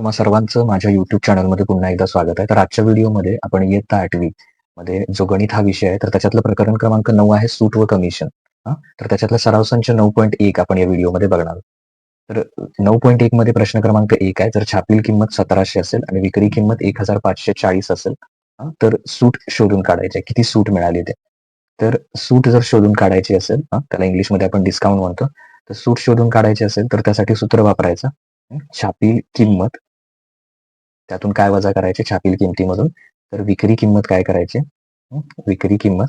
तुम्हा सर्वांचं माझ्या युट्यूब चॅनलमध्ये पुन्हा एकदा स्वागत आहे. तर आजच्या व्हिडिओमध्ये आपण इयत्ता आठवी मध्ये जो गणित हा विषय आहे तर त्याच्यातलं प्रकरण क्रमांक नऊ आहे सूट व कमिशन हा? तर त्याच्यातला सराव संच नऊ पॉईंट एक आपण या व्हिडिओमध्ये बघणार तर नऊ पॉईंट एक मध्ये प्रश्न क्रमांक एक आहे जर छापील किंमत सतराशे असेल आणि विक्री किंमत एक हजार पाचशे चाळीस असेल तर सूट शोधून काढायचे किती सूट मिळाली ते? तर सूट जर शोधून काढायची असेल हा, त्याला इंग्लिशमध्ये आपण डिस्काउंट म्हणतो. तर सूट शोधून काढायची असेल तर त्यासाठी सूत्र वापरायचं. छापील किंमत त्यातून काय वजा करायचे? छापील किमतीमधून. तर विक्री किंमत काय करायची? विक्री किंमत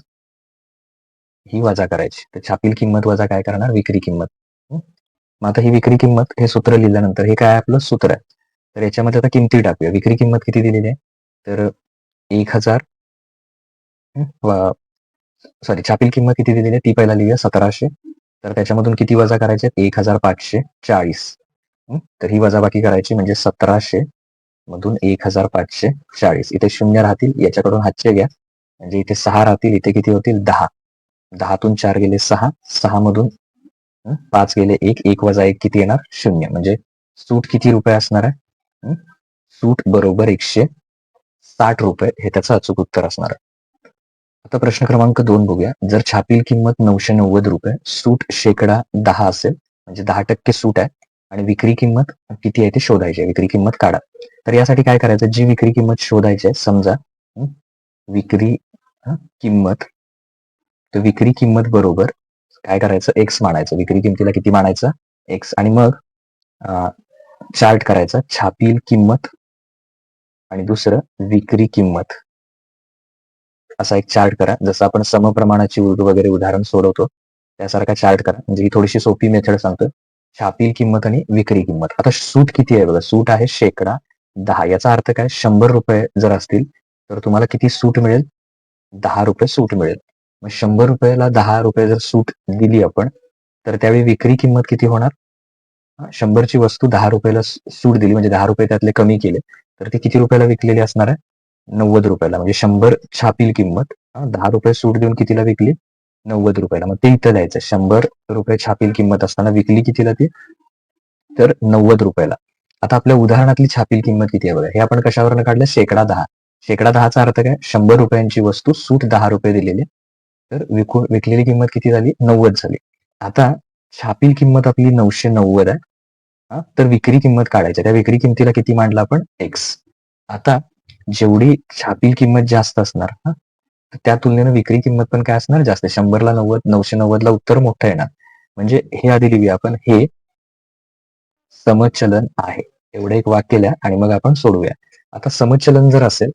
ही वजा करायची. तर छापील किंमत वजा काय करणार? विक्री किंमत. मग आता ही विक्री किंमत हे सूत्र लिहिल्यानंतर हे काय आपलं सूत्र आहे? तर याच्यामध्ये आता किमती टाकूया. विक्री किंमत किती दिलेली आहे? तर एक हजार. सॉरी छापील किंमत किती दिलेली आहे? ती पहिला लिहिूया सतराशे. तर त्याच्यामधून किती वजा करायचे? एक हजार पाचशे चाळीस. तर ही वजाबाकी करायची म्हणजे सतराशे. मधून एक हजार पाचशे चाळीस. इथे शून्य राहतील याच्याकडून हातचे घ्या. म्हणजे इथे सहा राहतील इथे किती होतील? दहा. दहातून चार गेले सहा. सहा मधून पाच गेले एक. एक वजा एक किती येणार? शून्य. म्हणजे सूट किती रुपये असणार आहे? सूट बरोबर एकशे साठ रुपये. हे त्याचं अचूक उत्तर असणार आहे. आता प्रश्न क्रमांक दोन बघूया. जर छापील किंमत नऊशे नव्वद रुपये सूट शेकडा दहा असेल म्हणजे दहा टक्के सूट आहे आणि विक्री किंमत किती आहे ते शोधायची आहे. विक्री किंमत काढा. तर यासाठी काय करायचं? जी विक्री किंमत शोधायची आहे समजा विक्री किंमत तर विक्री किंमत बरोबर काय करायचं? एक्स मानायचं. विक्री किमतीला किती मानायचं? एक्स आणि मग चार्ट करायचा. छापील किंमत आणि दुसरं विक्री किंमत. असा एक चार्ट करा. जसं आपण समप्रमाणाची वगैरे उदाहरण सोडवतो त्यासारखा चार्ट करा. म्हणजे ही थोडीशी सोपी मेथड सांगतो छापील किंमत आणि विक्री किंमत. आता सूट किती आहे बघा? सूट आहे शेकडा दहा. याचा अर्थ काय? शंभर रुपये जर असतील तर तुम्हाला किती सूट मिळेल? दहा रुपये सूट मिळेल. मग शंभर रुपयाला दहा रुपये जर सूट दिली आपण तर त्यावेळी विक्री किंमत किती होणार? शंभरची वस्तू दहा रुपयाला सूट दिली म्हणजे दहा रुपये त्यातले कमी केले तर ती किती रुपयाला विकलेली असणार आहे? नव्वद रुपयाला. म्हणजे शंभर छापील किंमत. दहा रुपये सूट देऊन कितीला विकली? नव्वद रुपयाला. मग ते इथं द्यायचं शंभर रुपये छापील किंमत असताना विकली कितीला ती? तर नव्वद रुपयाला. आता आपल्या उदाहरणातली छापील किंमत किती आहे बघा? हे आपण कशावरनं काढलं? शेकडा दहा. शेकडा दहाचा अर्थ काय? शंभर रुपयांची वस्तू सूट दहा रुपये दिलेली. तर विकू विकलेली किंमत किती झाली? नव्वद झाली. आता छापील किंमत आपली नऊशे नव्वद आहे. हा, तर विक्री किंमत काढायची. त्या विक्री किंमतीला किती मांडला आपण? एक्स आता जेवढी छापील किंमत जास्त असणार हा? त्या तुलनेनं विक्री किंमत पण काय असणार? जास्त. शंभरला नव्वद नऊशे नव्वदला उत्तर मोठं येणार. म्हणजे हे आधी लिहूया आपण. हे समचलन आहे. एवढं एक वाक्य लिहा आणि मग आपण सोडूया आता समचलन जर असेल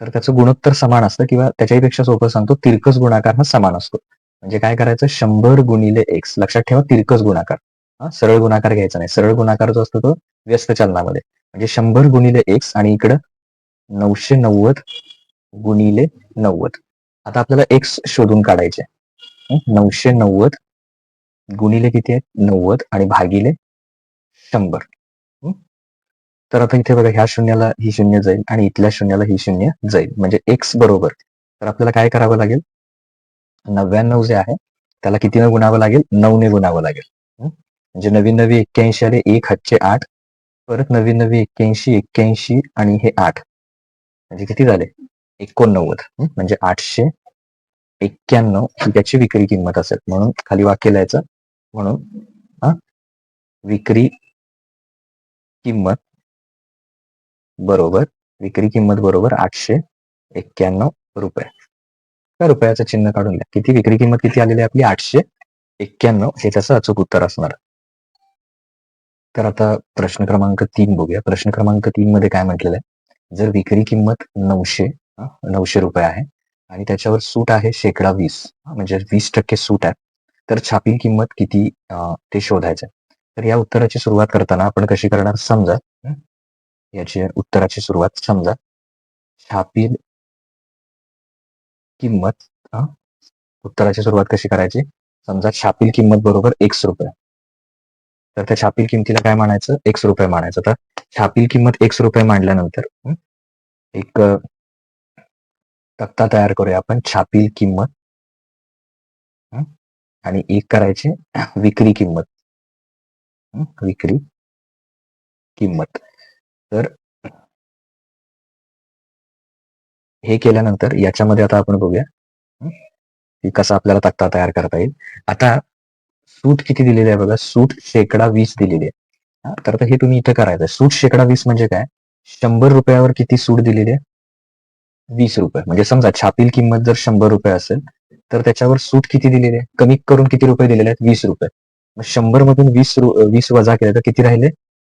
तर त्याचं गुणोत्तर समान असतं किंवा त्याच्यापेक्षा सोपं सांगतो तिरकस गुणाकार हा समान असतो. म्हणजे काय करायचं? शंभर गुणिले एक्स लक्षात ठेवा तिरकस गुणाकार. हा सरळ गुणाकार घ्यायचा नाही. सरळ गुणाकार जो असतो तो व्यस्त चलनामध्ये म्हणजे शंभर गुणिले एक्स आणि इकडं नऊशे नव्वद गुणिले नव्वद. आता आपल्याला एक्स शोधून काढायचे. नऊशे नव्वद गुणिले किती आहेत? नव्वद आणि भागिले शंभर. तर आता इथे बघा ह्या शून्याला ही शून्य जाईल आणि इथल्या शून्याला ही शून्य जाईल. म्हणजे एक्स बरोबर. तर आपल्याला काय करावं लागेल? नव्याण्णव जे आहे त्याला कितीने गुणावं लागेल? नऊने गुणावं लागेल. म्हणजे नवीन नवी एक्क्याऐंशी आले एक हातचे आठ. परत नवीन नवी एक्क्याऐंशी एक्क्याऐंशी आणि हे आठ. म्हणजे किती झाले? एकोणनव्वद. म्हणजे आठशे एक्क्याण्णव ही त्याची विक्री किंमत असेल. म्हणून खाली वाक्य लिहायचं म्हणून हा? विक्री किंमत बरोबर विक्री किंमत बरोबर आठशे एक्क्याण्णव रुपये. त्या रुपयाचं चिन्ह काढून द्या. किती विक्री किंमत किती आलेली आहे आपली? आठशे एक्क्याण्णव. हे त्याचं अचूक उत्तर असणार. तर आता प्रश्न क्रमांक तीन बघूया. प्रश्न क्रमांक तीन मध्ये काय म्हटलेलं आहे? जर विक्री किंमत नऊशे नऊशे रुपये आहे आणि त्याच्यावर सूट आहे शेकडा वीस. म्हणजे वीस टक्के सूट आहे. तर छापील किंमत किती ते शोधायचं आहे. तर या उत्तराची सुरुवात करताना आपण कशी करणार? समजा याची उत्तराची सुरुवात समजा छापील किंमत उत्तराची सुरुवात कशी करायची? समजा छापील किंमत बरोबर एक्स रुपये. तर त्या छापील किमतीला काय मानायचं एक्स रुपये मानायचं तर छापील किंमत एक्स रुपये मांडल्यानंतर एक तक्ता तयार करूया आपण. छापील किंमत आणि एक करायची विक्री किंमत. विक्री किंमत. तर हे केल्यानंतर याच्यामध्ये आता आपण बघूया की कसा आपल्याला तक्ता तयार करता येईल. आता सूट किती दिलेली आहे बघा? सूट शेकडा वीस दिलेली आहे. तर आता हे तुम्ही इथं करायचं सूट शेकडा वीस म्हणजे काय? शंभर रुपयावर किती सूट दिलेली आहे? वीस रुपये. म्हणजे समजा छापील किंमत जर शंभर रुपये असेल तर त्याच्यावर सूट किती दिलेली आहे? कमी करून किती रुपये दिलेले आहेत? वीस रुपये. मग शंभर मधून वीस वीस वजा केले तर किती राहिले?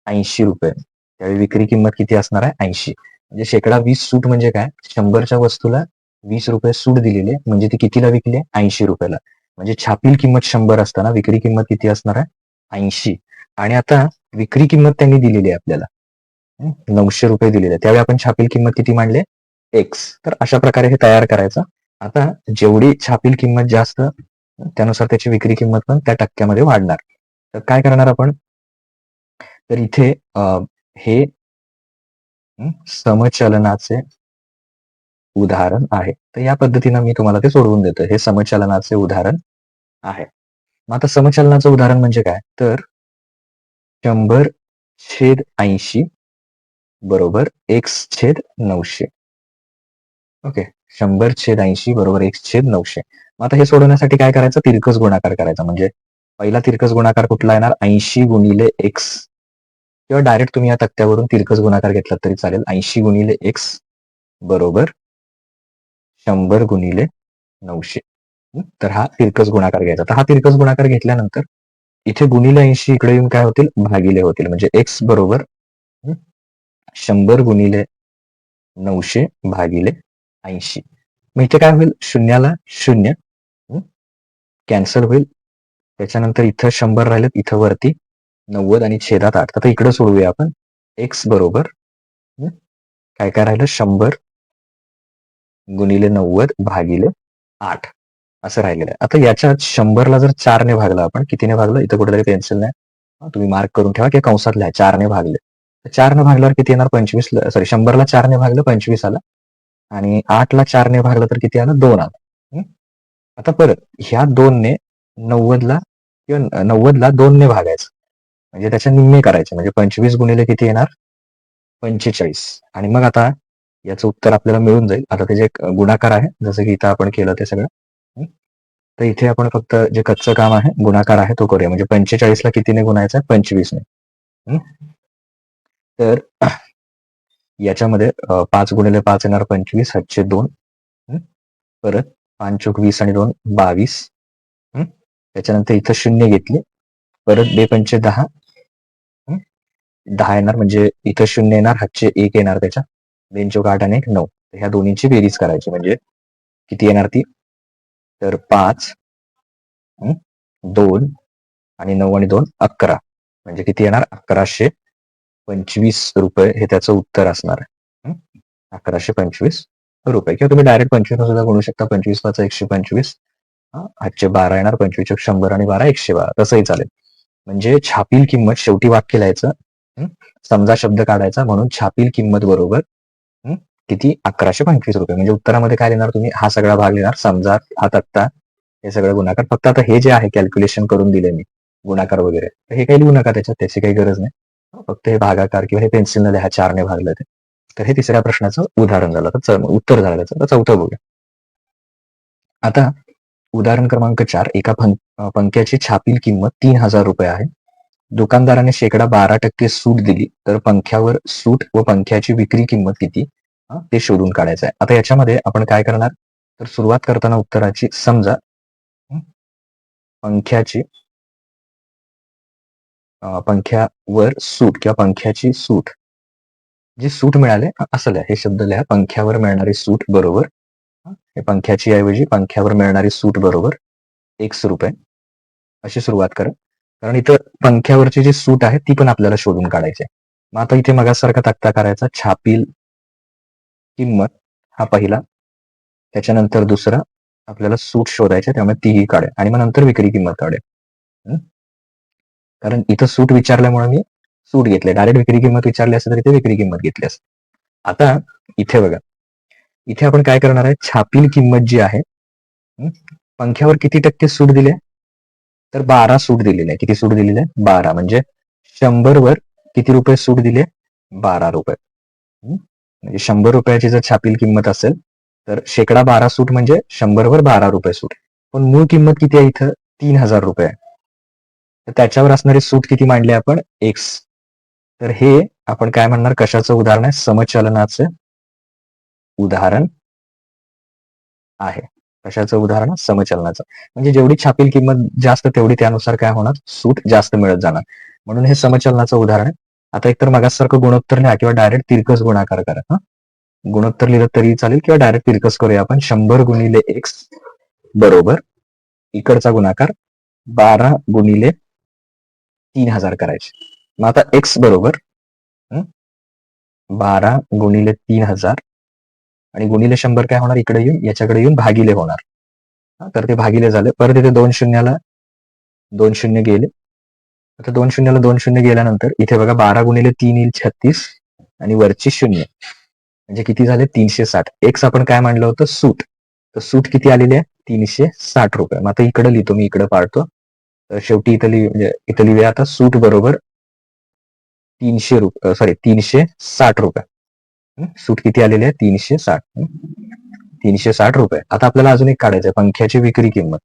ऐंशी रुपये. त्यावेळी विक्री किंमत किती असणार आहे? ऐंशी. म्हणजे शेकडा वीस सूट म्हणजे काय? शंभरच्या वस्तूला वीस रुपये सूट दिलेली आहे म्हणजे ती कितीला विकली? आहे ऐंशी रुपयाला. म्हणजे छापील किंमत शंभर असताना विक्री किंमत किती असणार आहे? ऐंशी. आणि आता विक्री किंमत त्यांनी दिलेली आहे आपल्याला. नऊशे रुपये दिलेले त्यावेळी आपण छापील किंमत किती मांडले? एक्स. तर अशा प्रकारे हे तयार करायचं. आता जेवढी छापील किंमत जास्त त्यानुसार त्याची विक्री किंमत पण त्या टक्क्यामध्ये वाढणार. तर काय करणार आपण? तर इथे हे समचलनाचे उदाहरण आहे. तर या पद्धतीनं मी तुम्हाला ते सोडवून देतो. हे समचलनाचे उदाहरण आहे. मग आता समचलनाचं उदाहरण म्हणजे काय? तर शंभर छेद ऐंशी बरोबर एक्स छेद नऊशे. ओके. शंभर छेद ऐंशी बरोबर एक्स छेद नऊशे. मग आता हे सोडवण्यासाठी काय करायचं? तिरकस गुणाकार करायचा. म्हणजे पहिला तिरकस गुणाकार कुठला येणार? ऐंशी गुणिले एक्स. किंवा डायरेक्ट तुम्ही या तक्त्यावरून तिरकस गुणाकार घेतला तरी चालेल. ऐंशी गुणिले एक्स बरोबर शंभर गुणिले नऊशे. तर हा तिरकस गुणाकार घ्यायचा. तर हा तिरकस गुणाकार घेतल्यानंतर इथे गुणिले ऐंशी इकडे येऊन काय होतील? भागिले होतील. म्हणजे एक्स बरोबर शंभर गुणिले नऊशे भागिले ऐंशी. मग इथे काय होईल? शून्याला शून्य. कॅन्सल होईल. त्याच्यानंतर इथं शंभर राहिलेत इथं वरती नव्वद आणि छेदात आठ. आता इकडे सोडूया आपण. एक्स बरोबर. काय काय राहिलं? शंभर गुणिले नव्वद भागिले आठ. असं राहिलेलं आहे. आता याच्यात शंभरला जर चारने भागलं आपण कितीने भागलं? इथं कुठेतरी पेन्सिल नाही तुम्ही मार्क करून ठेवा किंवा कंसात लिहा चारने भागले. चारने भागल्यावर किती येणार? पंचवीस सॉरी शंभरला चारने भागलं पंचवीस आला. आणि आठला चारने भागलं तर किती आलं? दोन आलं. आता परत ह्या दोनने नव्वदला किंवा नव्वदला दोनने भागायचं. म्हणजे त्याच्या निम्मे करायचे. म्हणजे पंचवीस गुणिले किती येणार? पंचेचाळीस. आणि मग आता याचं उत्तर आपल्याला मिळून जाईल. आता ते जे गुणाकार आहे जसं की इथं आपण केलं ते सगळं. तर इथे आपण फक्त जे कच्चं काम आहे गुणाकार आहे तो करूया. म्हणजे पंचेचाळीसला कितीने गुणायचा आहे? पंचवीसने तर याच्यामध्ये पाच गुणिले पाच येणार पंचवीस हातचे दोन. परत पाच चोक वीस आणि दोन बावीस. त्याच्यानंतर इथं शून्य घेतले. परत बे पंचे दहा दहा येणार म्हणजे इथं शून्य येणार हातचे एक येणार त्याच्या. बेन चोक आठ आणि एक नऊ. ह्या दोन्हीची बेरीज करायची म्हणजे किती येणार ती? तर पाच दोन आणि नऊ आणि दोन अकरा. म्हणजे किती येणार? अकराशे पंचवीस रुपये हे त्याचं उत्तर असणार आहे. अकराशे पंचवीस रुपये. किंवा तुम्ही डायरेक्ट पंचवीस सुद्धा म्हणू शकता. पंचवीस पाच एकशे पंचवीस. आजचे बारा येणार. पंचवीस शंभर आणि बारा एकशे बारा. तसंही चालेल. म्हणजे छापील किंमत शेवटी वाक्य लिहायचं. समजा शब्द काढायचा म्हणून छापील किंमत बरोबर किती? अकराशे पंचवीस रुपये. म्हणजे उत्तरामध्ये काय लिहिणार तुम्ही? हा सगळा भाग लिहिणार. समजा हा तक्ता हे सगळं गुणाकार. फक्त आता हे जे आहे कॅल्क्युलेशन करून दिले मी. गुणाकार वगैरे. तर हे काही लिहू नका त्याच्यात. त्याची काही गरज नाही. फक्त हे भागाकार किंवा हे पेन्सिलने लिहा चारने भागलं ते. तर हे तिसऱ्या प्रश्नाचं उदाहरण झालं. तर उत्तर झालं त्याचं. तर चौथं बघूया. आता उदाहरण क्रमांक चार एका पंख्याची छापील किंमत तीन हजार रुपये आहे. दुकानदाराने शेकडा बारा टक्के सूट दिली तर पंख्यावर सूट व पंख्याची विक्री किंमत किती? ते शोधून काढायचं आहे आता याच्यामध्ये आपण काय करणार? तर सुरुवात करताना उत्तराची समजा पंख्याची पंख्यावर सूट किंवा पंख्याची सूट. जी सूट मिळाले असं लिहा. हे शब्द लिहा. पंख्यावर मिळणारी सूट बरोबर. हे पंख्याची ऐवजी पंख्यावर मिळणारी सूट बरोबर. एकशे रुपये अशी सुरुवात करा. कारण इथं पंख्यावरची जी सूट आहे ती पण आपल्याला शोधून काढायची आहे. मग आता इथे मगासारखा तक्ता करायचा. छापील किंमत हा पहिला. त्याच्यानंतर दुसरा. आपल्याला सूट शोधायचे त्यामुळे तीही काढेल. आणि मग नंतर विक्री किंमत काढेल. कारण इथं सूट विचारल्यामुळे मी सूट घेतले डायरेक्ट विक्री किंमत विचारली असेल तर इथे विक्री किंमत घेतली असते आता इथे बघा. इथे आपण काय करणार आहे? छापील किंमत जी आहे पंख्यावर किती टक्के सूट दिले? तर बारा सूट दिलेली आहे. किती सूट दिलेली? आहे बारा. म्हणजे शंभर वर किती रुपये सूट दिले? बारा रुपये. म्हणजे शंभर रुपयाची जर छापील किंमत असेल तर शेकडा बारा सूट म्हणजे शंभरवर बारा रुपये सूट पण मूळ किंमत किती आहे इथं? तीन हजार रुपये आहे. तर त्याच्यावर असणारे सूट किती मांडले आपण? एक्स तर हे आपण काय म्हणणार? कशाचं उदाहरण आहे? समचलनाचं उदाहरण आहे. कशाचं उदाहरण? समचलनाचं. म्हणजे जेवढी छापील किंमत जास्त तेवढी त्यानुसार काय होणार? सूट जास्त मिळत जाणार. म्हणून हे समचलनाचं उदाहरण आहे. आता एकतर मगासारखं गुणोत्तर लिहा किंवा डायरेक्ट तिरकस गुणाकार करा हा? गुणोत्तर लिहिलं तरी चालेल किंवा डायरेक्ट तिरकस करूया आपण. शंभर गुणिले एक्स बरोबर इकडचा गुणाकार बारा गुणिले तीन हजार करायचे. मग आता एक्स बरोबर बारा गुणिले तीन हजार आणि गुणिले शंभर काय होणार? इकडे येऊन याच्याकडे येऊन भागिले होणार. तर ते भागिले झाले. परत इथे दोन शून्याला दोन शून्य गेले. आता दोन शून्याला दोन शून्य गेल्यानंतर इथे बघा बारा गुणिले तीन येईल छत्तीस आणि वरची शून्य. म्हणजे किती झाले? तीनशे साठ. एक्स आपण काय मांडलं होतं? सूट. तर सूट किती आलेली आहे? तीनशे साठ रुपये. मग आता इकडे लिहितो मी इकडे पाळतो शेवटी इथली म्हणजे इथं लिहूया आता सूट बरोबर तीनशे रुपये सॉरी तीनशे साठ रुपये. सूट किती आलेली आहे? तीनशे साठ. तीनशे साठ रुपये. आता आपल्याला अजून एक काढायचं आहे पंख्याची विक्री किंमत.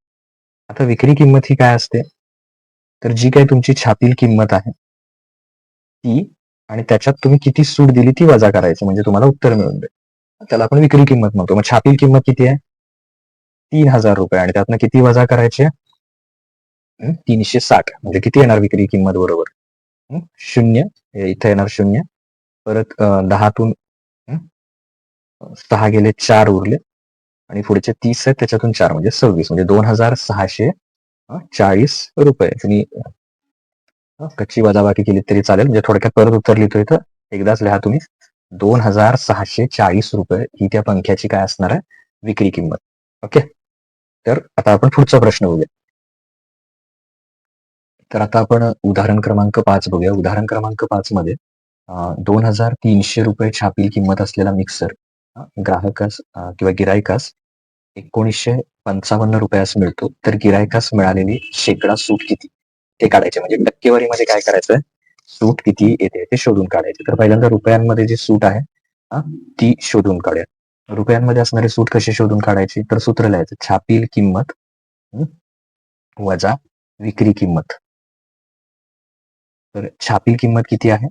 आता विक्री किंमत ही काय असते? तर जी काही तुमची छापील किंमत आहे ती आणि त्याच्यात तुम्ही किती सूट दिली ती वजा करायची म्हणजे तुम्हाला उत्तर मिळून जाईल त्याला आपण विक्री किंमत म्हणतो. मग छापील किंमत किती आहे? तीन हजार रुपये. आणि त्यातनं किती वजा करायची आहे? तीनशे साठ. म्हणजे किती येणार विक्री किंमत बरोबर? शून्य. इथं इथे येणार शून्य. परत दहातून सहा गेले चार उरले. आणि पुढचे तीस आहेत त्याच्यातून चार. म्हणजे सव्वीस. म्हणजे दोन हजार सहाशे चाळीस रुपये. तुम्ही कच्ची वजाबाकी केली तरी चालेल. म्हणजे थोडक्यात परत उत्तर लिहितो इथं. एकदाच लिहा तुम्ही. दोन हजार सहाशे चाळीस रुपये ही त्या पंख्याची काय असणार आहे? विक्री किंमत. ओके? तर आता आपण पुढचा प्रश्न बघूया. तर आता आपण उदाहरण क्रमांक पाच बघूया. उदाहरण क्रमांक पाच मध्ये दोन हजार तीनशे रुपये छापील किंमत असलेला मिक्सर ग्राहकास किंवा गिरायकास एकोणीसशे पंचावन्न रुपयास मिळतो. तर गिरायकास मिळालेली शेकडा सूट किती? ते काढायचे. म्हणजे टक्केवारीमध्ये काय करायचंय? सूट किती येते ते शोधून काढायचे. तर पहिल्यांदा रुपयांमध्ये जी सूट आहे ती शोधून काढूया. रुपयांमध्ये असणारी सूट कशी शोधून काढायची? तर सूत्र लिहायचं छापील किंमत वजा विक्री किंमत. तर छापील किंमत किती आहे?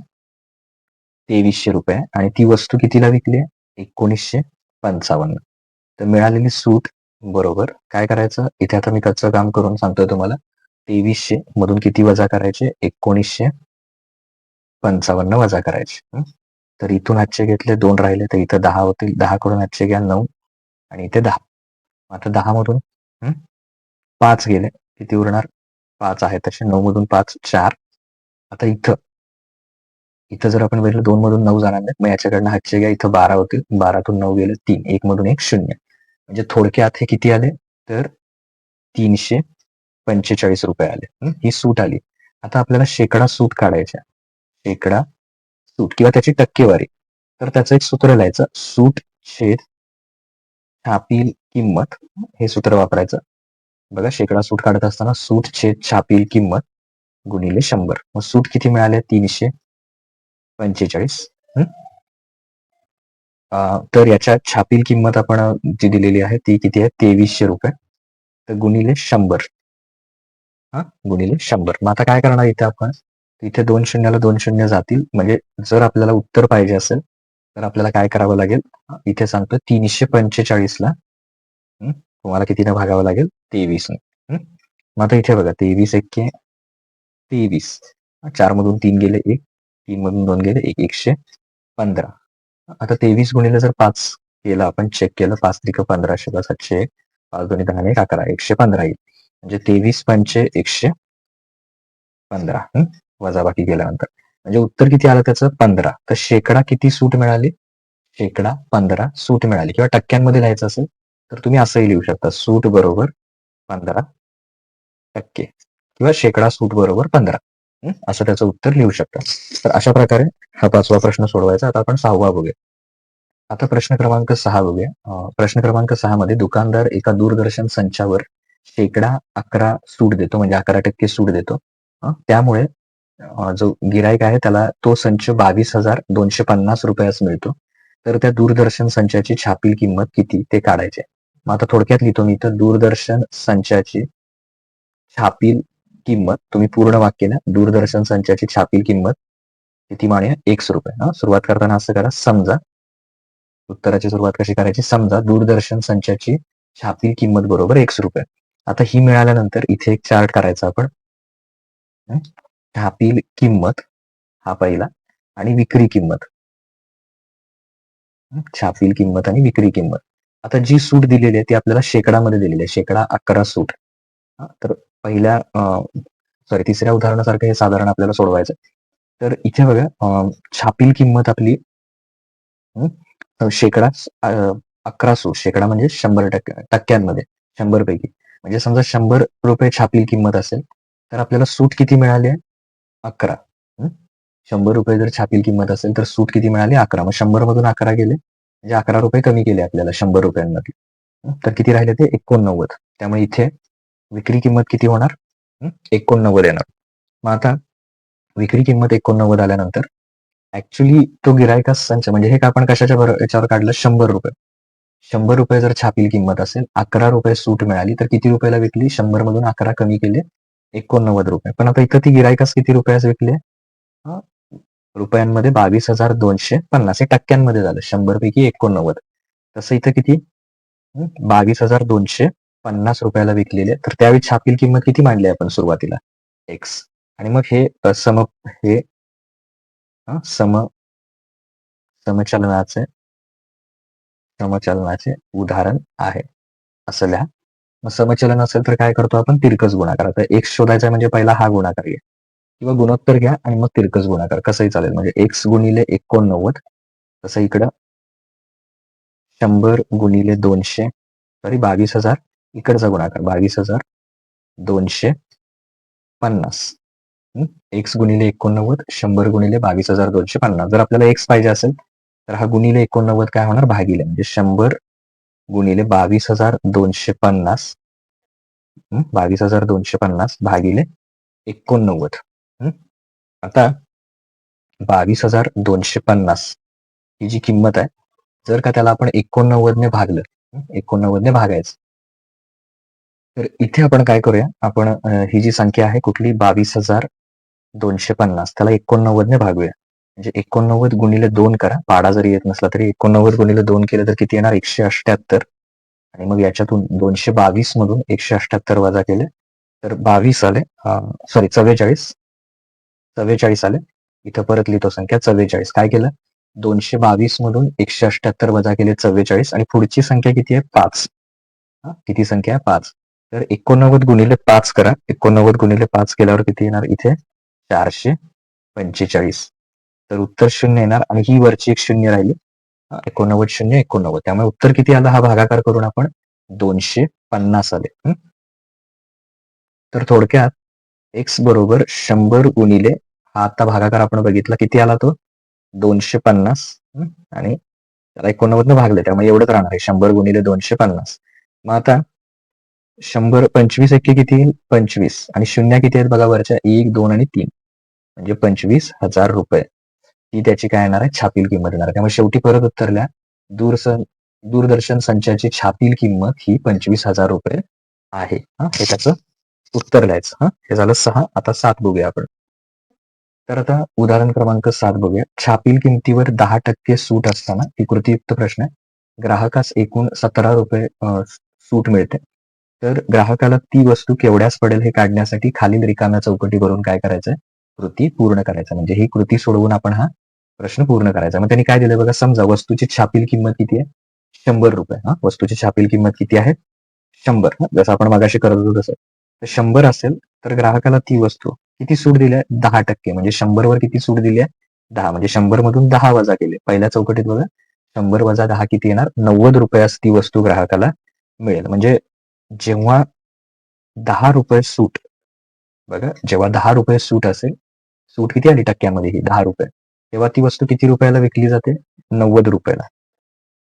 तेवीसशे रुपये आणि ती वस्तू कितीला विकली आहे? एकोणीसशे पंचावन्न. तर मिळालेली सूट बरोबर काय करायचं? इथे आता मी कच्चं काम करून सांगतोय तुम्हाला. तेवीसशे मधून किती वजा करायचे? एकोणीसशे पंचावन्न वजा करायचे. तर इथून आजचे घेतले दोन राहिले तर इथं दहा होतील दहा कडून आजचे घ्या नऊ आणि इथे दहा. आता दहा मधून पाच गेले. किती उरणार? पाच आहे. तसे नऊ मधून पाच चार. आता इथं इथं जर आपण बघितलं दोन मधून नऊ जाणार नाहीत मग याच्याकडनं हातचे घ्या इथं बारा होतील बारातून नऊ गेले तीन. एक मधून एक शून्य. म्हणजे थोडक्यात हे किती आले? तर तीनशे पंचेचाळीस रुपये आले. ही सूट आली. आता आपल्याला शेकडा सूट काढायच्या. शेकडा सूट. किंवा त्याची टक्केवारी. तर त्याचं एक सूत्र लिहायचं. सूट छेद छापील किंमत. हे सूत्र वापरायचं. बघा शेकडा सूट काढत असताना सूट छेद छापील किंमत. गुणिले शंभर. मग सूट किती मिळाले? तीनशे पंचेचाळीस. तर याच्या छापील किंमत आपण जी दिलेली आहे ती किती आहे? तेवीसशे रुपये. तर गुणिले शंभर. हा? गुणिले शंभर. मग आता काय करणार इथे आपण? इथे दोन शून्याला दोन शून्य जातील. म्हणजे जर आपल्याला उत्तर पाहिजे असेल तर आपल्याला काय करावं लागेल? इथे सांगतो तीनशे पंचेचाळीस ला तुम्हाला कितीने भागावं लागेल? तेवीस मग आता इथे बघा तेवीस एक्के तेवीस. चार मधून तीन गेले एक तीन मधून दोन गेले एक एकशे पंधरा. आता तेवीस गुणिले जर पाच केलं आपण चेक केलं पाच त्रिक पंधराशे बस सातशे एक पाच दोन्ही दहा आणि एक अकरा एकशे पंधरा येईल. म्हणजे तेवीस पंचे एकशे पंधरा हं? वजाबाकी केल्यानंतर. म्हणजे उत्तर किती आलं त्याचं? पंधरा. तर शेकडा किती सूट मिळाली? शेकडा पंधरा सूट मिळाली. किंवा टक्क्यांमध्ये लिहायचं असेल तर तुम्ही असंही लिहू शकता. सूट बरोबर पंधरा टक्के. किंवा शेकडा सूट बरोबर पंधरा. असं त्याचं उत्तर लिहू शकता. तर अशा प्रकारे हा पाचवा प्रश्न सोडवायचा. आता आपण सहावा बघूया. आता प्रश्न क्रमांक सहा बघूया. प्रश्न क्रमांक सहा मध्ये दुकानदार एका दूरदर्शन संचावर शेकडा अकरा सूट देतो म्हणजे अकरा टक्के सूट देतो. त्यामुळे जो गिरायक आहे त्याला तो संच बावीस हजार दोनशे पन्नास रुपयास मिळतो. तर त्या दूरदर्शन संचाची छापील किंमत किती ते काढायचे. मग आता थोडक्यात लिहितो मी. तर दूरदर्शन संचाची छापील किंमत तुम्ही पूर्ण वाक्य ना दूरदर्शन संचाची छापील किंमत किती माने एक्स रुपये हा सुरुवात करताना असं करा समजा. उत्तराची सुरुवात कशी करायची? समजा दूरदर्शन संचाची छापील किंमत बरोबर एक्स रुपये आता ही मिळाल्यानंतर इथे एक चार्ट करायचा आपण. छापील किंमत हा पहिला. आणि विक्री किंमत. छापील किंमत आणि विक्री किंमत. आता जी सूट दिलेली आहे ती आपल्याला शेकडामध्ये दिलेली आहे. शेकडा अकरा सूट. तर पहिल्या सॉरी तिसऱ्या उदाहरणासारखं हे साधारण आपल्याला सोडवायचं तर इथे बघा छापील किंमत आपली शेकडा अकरा सो शेकडा म्हणजे शंभर टक्के टक्क्यांमध्ये शंभर पैकी म्हणजे समजा शंभर रुपये छापील किंमत असेल तर आपल्याला सूट किती मिळाली? आहे अकरा शंभर रुपये जर छापील किंमत असेल तर सूट किती मिळाली? अकरा. मग शंभर मधून अकरा गेले म्हणजे अकरा रुपये कमी केले आपल्याला शंभर रुपयांमध्ये. तर किती राहिले ते? एकोणनव्वद. त्यामुळे इथे विक्री किंमत किती होणार? एकोणनव्वद येणार. मग आता विक्री किंमत एकोणनव्वद आल्यानंतर ऍक्च्युली तो गिरायका संच म्हणजे हे का आपण कशाच्या याच्यावर काढलं? शंभर रुपये. शंभर रुपये जर छापील किंमत असेल अकरा रुपये सूट मिळाली तर किती रुपयाला विकली? शंभर मधून अकरा कमी केले एकोणनव्वद रुपये. पण आता इथं ती गिरायकास किती रुपयास विकली? रुपयांमध्ये बावीस हजार दोनशे पन्नास. हे टक्क्यांमध्ये झालं. शंभर पैकी एकोणनव्वद. तसं इथं किती? बावीस हजार दोनशे पन्नास रुपयाला विकलेले तर त्यावेळी छापील किंमत किती मांडली आपण सुरुवातीला? एक्स आणि मग हे सम हे सम समचलनाचे समचलनाचे उदाहरण आहे. असं लिहा. मग समचलन असेल तर काय करतो आपण? तिरकस गुणाकार. तर एक्स शोधायचा म्हणजे पहिला हा गुणाकार घ्या. किंवा गुणोत्तर घ्या आणि मग तिरकस गुणाकार. कसंही चालेल. म्हणजे एक्स गुणिले एकोणनव्वद. तसं इकडं. शंभर गुणिले दोनशे. सॉरी बावीस हजार. इकडचा गुणाकार बावीस हजार दोनशे पन्नास. एक्स गुणिले एकोणनव्वद शंभर गुणिले बावीस हजार दोनशे पन्नास. जर आपल्याला एक्स पाहिजे असेल तर हा गुणिले एकोणनव्वद काय होणार? भागिले. म्हणजे शंभर गुणिले बावीस हजार दोनशे पन्नास. बावीस हजार दोनशे पन्नास भागिले एकोणनव्वद. आता बावीस हजार दोनशे पन्नास ही जी किंमत आहे जर का त्याला आपण एकोणनव्वदने भागलं एकोणनव्वदने भागायचं तर इथे आपण काय करूया? आपण ही जी संख्या आहे कुठली? बावीस हजार दोनशे पन्नास. त्याला एकोणनव्वदने भागूया. म्हणजे एकोणनव्वद गुणिले दोन करा. पाडा जरी येत नसला तरी एकोणनव्वद गुणिले दोन केलं तर किती येणार? एकशे अठ्ठ्याहत्तर आणि मग याच्यातून दोनशे बावीस मधून एकशे अठ्ठ्याहत्तर वजा केले. तर बावीस आले सॉरी चव्वेचाळीस. चव्वेचाळीस आले. इथं परत लिहितो संख्या चव्वेचाळीस. काय केलं? दोनशे बावीस मधून एकशे अठ्ठ्याहत्तर वजा केले चव्वेचाळीस. आणि पुढची संख्या किती आहे? पाच. किती संख्या आहे? पाच. तर एकोणनव्वद गुणिले पाच करा. एकोणनव्वद गुणिले पाच केल्यावर किती येणार? इथे चारशे पंचेचाळीस. तर उत्तर शून्य येणार आणि ही वरची एक शून्य राहिली. एकोणनव्वद शून्य एकोणनव्वद. त्यामुळे उत्तर किती आलं? हा भागाकार करून आपण दोनशे पन्नास आले. तर थोडक्यात एक्स बरोबर शंभर गुणिले हा आता भागाकार आपण बघितला किती आला तो? दोनशे पन्नास. आणि त्याला एकोणनव्वद भागले त्यामुळे एवढंच राहणार आहे. शंभर गुणिले दोनशे पन्नास. मग आता शंभर पंचवीस एक्के किती येईल? पंचवीस. आणि शून्य किती आहेत बघा वरच्या? एक दोन आणि तीन. म्हणजे पंचवीस हजार रुपये. ही त्याची काय येणार आहे? छापील किंमत येणार आहे. त्यामुळे शेवटी परत उत्तरल्या दूरसन दूरदर्शन संचाची छापील किंमत ही पंचवीस हजार रुपये आहे. हा हे त्याचं उत्तर लिहायचं. हा हे झालं सहा. आता सात बघूया आपण. तर आता उदाहरण क्रमांक सात बघूया. छापील किमतीवर दहा टक्के सूट असताना ही कृतीयुक्त प्रश्न आहे. ग्राहकास एकूण सतरा रुपये सूट मिळते. तर ग्राहकाला ती वस्तू केवढ्यास पडेल हे काढण्यासाठी खालील रिकाम्या चौकटी भरून काय करायचंय? कृती पूर्ण करायचं. म्हणजे ही कृती सोडवून आपण हा प्रश्न पूर्ण करायचा. मग त्यांनी काय दिलं बघा? समजा वस्तूची छापील किंमत किती आहे? शंभर रुपये. हा वस्तूची छापील किंमत किती आहे? शंभर. जसं आपण मागाशी करत होतो तसं. तर शंभर असेल तर ग्राहकाला ती वस्तू किती सूट दिली आहे? दहा टक्के. म्हणजे शंभर वर किती सूट दिली आहे? दहा. म्हणजे शंभर मधून दहा वजा केले पहिल्या चौकटीत बघा. शंभर वजा दहा किती येणार? नव्वद रुपयास ती वस्तू ग्राहकाला मिळेल. म्हणजे जेव्हा दहा रुपये सूट बघा जेव्हा दहा रुपये सूट असेल सूट किती आली टक्क्यामध्ये ही दहा रुपये तेव्हा ती वस्तू किती रुपयाला विकली जाते? नव्वद रुपयाला.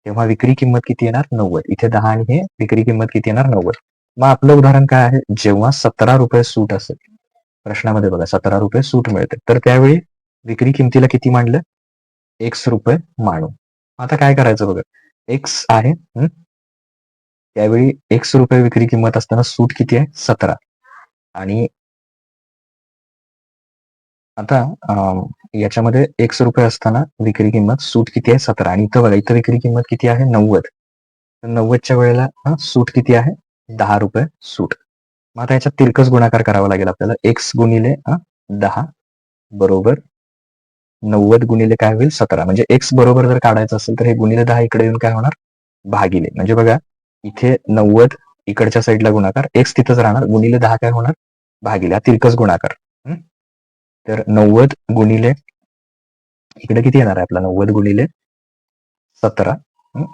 तेव्हा विक्री किंमत किती येणार? नव्वद. इथे दहा आणि हे विक्री किंमत किती येणार? नव्वद. मग आपलं उदाहरण काय आहे? जेव्हा सतरा रुपये सूट असेल प्रश्नामध्ये बघा सतरा रुपये सूट मिळते. तर त्यावेळी विक्री किमतीला किती मांडलं? एक्स रुपये मांडू आता काय करायचं बघा? एक्स आहे त्यावेळी एक्स रुपये विक्री किंमत असताना सूट किती आहे? सतरा. आणि आता याच्यामध्ये एक्स रुपये असताना विक्री किंमत सूट किती आहे? सतरा. आणि इथं बघा इथं विक्री किंमत किती आहे? नव्वद. तर नव्वदच्या वेळेला सूट किती आहे? दहा रुपये सूट. मग आता याच्यात तिरकस गुणाकार करावा लागेल आपल्याला. एक्स गुणिले दहा बरोबर नव्वद गुणिले काय होईल? सतरा. म्हणजे एक्स बरोबर जर काढायचं असेल तर हे गुणिले दहा इकडे येऊन काय होणार? भागिले. म्हणजे बघा इथे नव्वद इकडच्या साईडला गुणाकार एक्स तिथंच राहणार गुणिले दहा काय होणार? भागिले तिरकस गुणाकार. तर नव्वद गुणिले इकडे किती येणार आहे आपला? नव्वद गुणिले सतरा.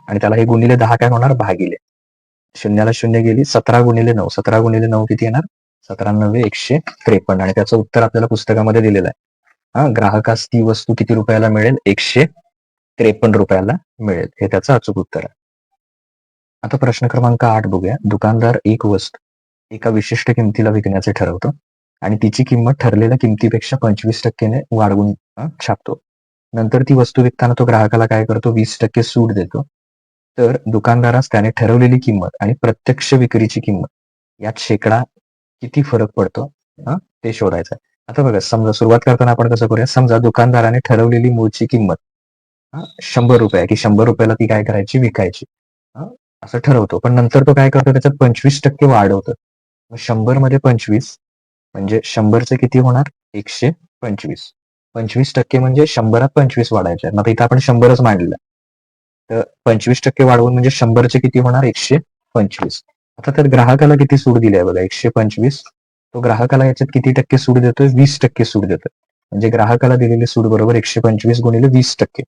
आणि त्याला हे गुणिले दहा काय होणार? भागिले. शून्याला शून्य गेली सतरा गुणिले नऊ. सतरा गुणिले नऊ किती येणार? सतरा नव्वे एकशे त्रेपन्न. आणि त्याचं उत्तर आपल्याला पुस्तकामध्ये दिलेलं आहे. हा? ग्राहकास ती वस्तू किती रुपयाला मिळेल? एकशे त्रेपन्न रुपयाला मिळेल. हे त्याचं अचूक उत्तर आहे. आता प्रश्न क्रमांक आठ बघूया. दुकानदार एक वस्तू एका विशिष्ट किमतीला विकण्याचे ठरवतो आणि तिची किंमत ठरलेल्या किमतीपेक्षा पंचवीस टक्क्याने वाढवून छापतो. नंतर ती वस्तू विकताना तो ग्राहकाला काय करतो? वीस टक्के सूट देतो. तर दुकानदारास त्याने ठरवलेली किंमत आणि प्रत्यक्ष विक्रीची किंमत यात शेकडा किती फरक पडतो ते शोधायचं आहे. आता बघा समजा सुरुवात करताना आपण कसं करूया? समजा दुकानदाराने ठरवलेली मूळची किंमत शंभर रुपये की शंभर रुपयाला ती काय करायची? विकायची. असं ठरवतो. पण नंतर तो काय करतो त्याच्यात पंचवीस टक्के वाढवतो मग शंभरमध्ये पंचवीस म्हणजे शंभरचे किती होणार? एकशे पंचवीस. पंचवीस टक्के म्हणजे शंभरात पंचवीस वाढायचे मग इथं आपण शंभरच मांडलं. तर पंचवीस टक्के वाढवून म्हणजे शंभरचे किती होणार? एकशे पंचवीस. आता तर ग्राहकाला किती सूट दिली आहे बघा? एकशे पंचवीस. तो ग्राहकाला याच्यात किती टक्के सूट देतोय? वीस टक्के सूट देतोय. म्हणजे ग्राहकाला दिलेली सूट बरोबर एकशे पंचवीस गुणिले वीस टक्के.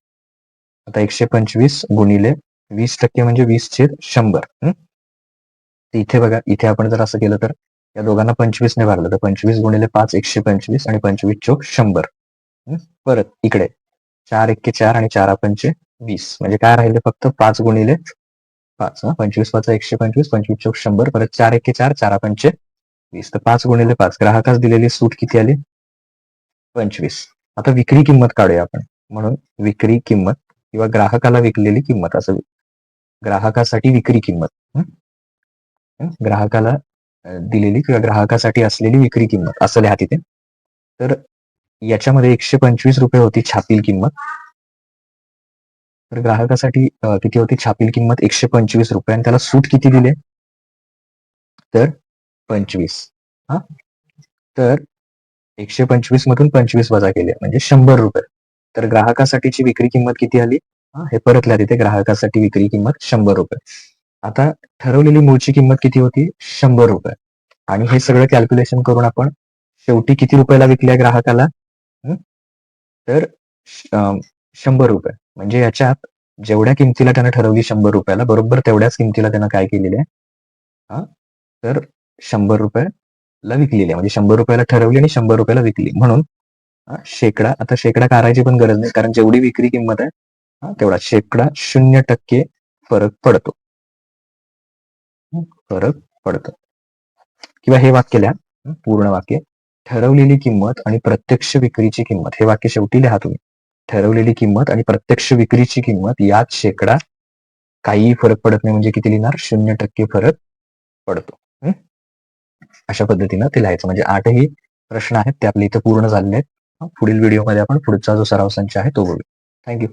आता एकशे पंचवीस गुणिले वीस टक्के म्हणजे वीस छेद शंभर इथे बघा इथे आपण जर असं केलं तर या दोघांना पंचवीसने भागलं तर पंचवीस गुणिले पाच एकशे पंचवीस आणि पंचवीस चोक शंभर परत इकडे चार एक्के चार आणि चार पंचे वीस म्हणजे काय राहिले फक्त पाच गुणिले पाच पंचवीस पाच एकशे पंचवीस पंचवीस चौक शंभर परत चार एक्के चार चार पंचे वीस तर पाच गुणिले पाच ग्राहकास दिलेली सूट किती आली? पंचवीस. आता विक्री किंमत काढूया आपण. म्हणून विक्री किंमत किंवा ग्राहकाला विकलेली किंमत असं ग्राहकासाठी विक्री किंमत. ग्राहकाला दिलेली किंवा ग्राहकासाठी असलेली विक्री किंमत असं लिहा तिथे. तर याच्यामध्ये एकशे पंचवीस रुपये होती छापील किंमत. तर ग्राहकासाठी किती होती? छापील किंमत एकशे पंचवीस रुपये. आणि त्याला सूट किती दिले? तर पंचवीस. हा? तर एकशे पंचवीस मधून पंचवीस वजा केले म्हणजे शंभर रुपये. तर ग्राहकासाठीची विक्री किंमत किती आली? हा, हे परतल्या तिथे ग्राहकासाठी विक्री किंमत शंभर रुपये. आता ठरवलेली मूळची किंमत किती होती? शंभर रुपये. आणि हे सगळं कॅल्क्युलेशन करून आपण शेवटी किती रुपयाला विकल्या ग्राहकाला? तर शंभर रुपये. म्हणजे याच्यात जेवढ्या किमतीला त्यानं ठरवली शंभर रुपयाला बरोबर तेवढ्याच किमतीला त्यानं काय केलेले आहे? हा? तर शंभर रुपयाला विकलेली आहे. म्हणजे शंभर रुपयाला ठरवली आणि शंभर रुपयाला विकली. म्हणून शेकडा आता शेकडा काढायची पण गरज नाही. कारण जेवढी विक्री किंमत आहे तेवढा शेकडा शून्य टक्के फरक पडतो. फरक पडतो. किंवा हे वाक्य लिहा पूर्ण वाक्य. ठरवलेली किंमत आणि प्रत्यक्ष विक्रीची किंमत हे वाक्य शेवटी लिहा तुम्ही. ठरवलेली किंमत आणि प्रत्यक्ष विक्रीची किंमत यात शेकडा काहीही फरक पडत नाही म्हणजे किती लिहिणार? शून्य टक्के फरक पडतो. अशा पद्धतीनं ते लिहायचं. म्हणजे आठही प्रश्न आहेत ते आपले इथं पूर्ण झालेले आहेत. पुढील व्हिडिओमध्ये आपण पुढचा जो सराव संच आहे तो बोलू थँक्यू.